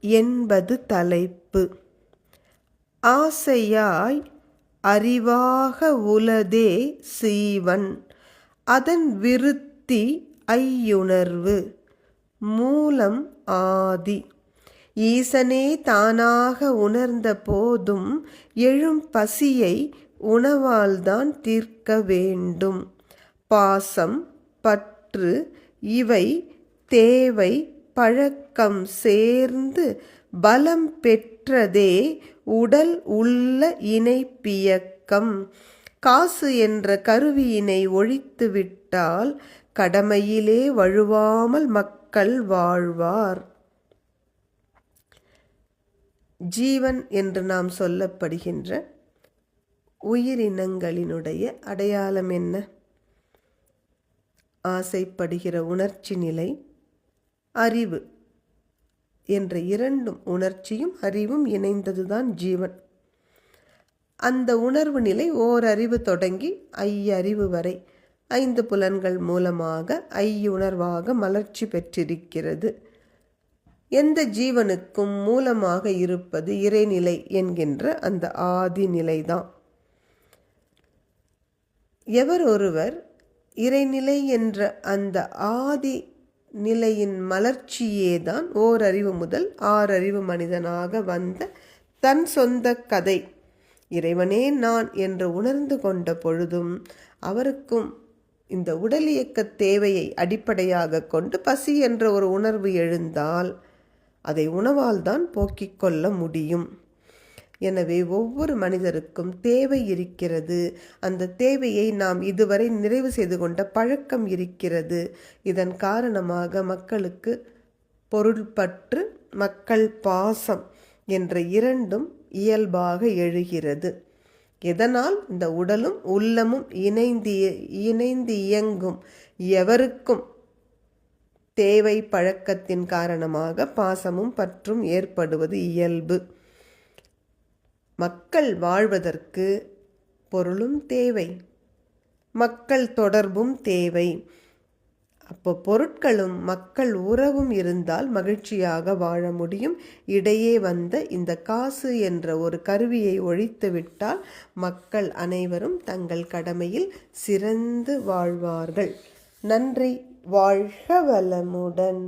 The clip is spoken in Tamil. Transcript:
என்பது தலைப்பு. ஆசையாய் அறிவாக உலதே சீவன் அதன் விருத்தி ஐயுணர்வு மூலம் ஆதி. ஈசனே தானாக உணர்ந்த போதும் எழும் பசியை உணவால்தான் தீர்க்க வேண்டும். பாசம் பற்று இவை தேவை பழக்கம் சேர்ந்து பலம் பெற்றதே உடல் உள்ள இணைப்பியக்கம். காசு என்ற கருவியினை ஒழித்துவிட்டால் கடமையிலே வழுவாமல் மக்கள் வாழ்வார். ஜீவன் என்று நாம் சொல்லப்படுகின்ற உயிரினங்களினுடைய அடையாளம் என்ன? ஆசைப்படுகிற உணர்ச்சி நிலை அறிவு என்ற இரண்டும் உணர்ச்சியும் அறிவும் இணைந்ததுதான் ஜீவன். அந்த உணர்வு நிலை ஓரறிவு தொடங்கி ஐயறிவு வரை ஐந்து புலன்கள் மூலமாக ஐயுணர்வாக மலர்ச்சி பெற்றிருக்கிறது. எந்த ஜீவனுக்கும் மூலமாக இருப்பது இறைநிலை என்கின்ற அந்த ஆதி நிலைதான். எவர் ஒருவர் இறைநிலை என்ற அந்த ஆதி நிலையின் மலர்ச்சியேதான் ஓரறிவு முதல் ஆறறிவு மனிதனாக வந்த தன் சொந்த கதை. இறைவனே நான் என்று உணர்ந்து கொண்ட பொழுதும் அவருக்கும் இந்த உடல் இயக்க தேவையை அடிப்படையாக கொண்டு பசி என்ற ஒரு உணர்வு எழுந்தால் அதை உணவால் தான் போக்கிக் கொள்ள முடியும். எனவே ஒவ்வொரு மனிதருக்கும் தேவை இருக்கிறது. அந்த தேவையை நாம் இதுவரை நிறைவு செய்து கொண்ட பழக்கம் இருக்கிறது. இதன் காரணமாக மக்களுக்கு பொருள்பற்று மக்கள் பாசம் என்ற இரண்டும் இயல்பாக எழுகிறது. எதனால்? இந்த உடலும் உள்ளமும் இணைந்து இணைந்து இயங்கும் எவருக்கும் தேவை பழக்கத்தின் காரணமாக பாசமும் பற்றும் ஏற்படுவது இயல்பு. மக்கள் வாழ்வதற்கு பொருளும் தேவை. மக்கள் தொடர்பும் தேவை. அப்போ பொருட்களும் மக்கள் உறவும் இருந்தால் மகிழ்ச்சியாக வாழ முடியும். இடையே வந்த இந்த காசு என்ற ஒரு கருவியை ஒழித்துவிட்டால் மக்கள் அனைவரும் தங்கள் கடமையில் சிறந்து வாழ்வார்கள். நன்றி. வாழ்க வளமுடன்.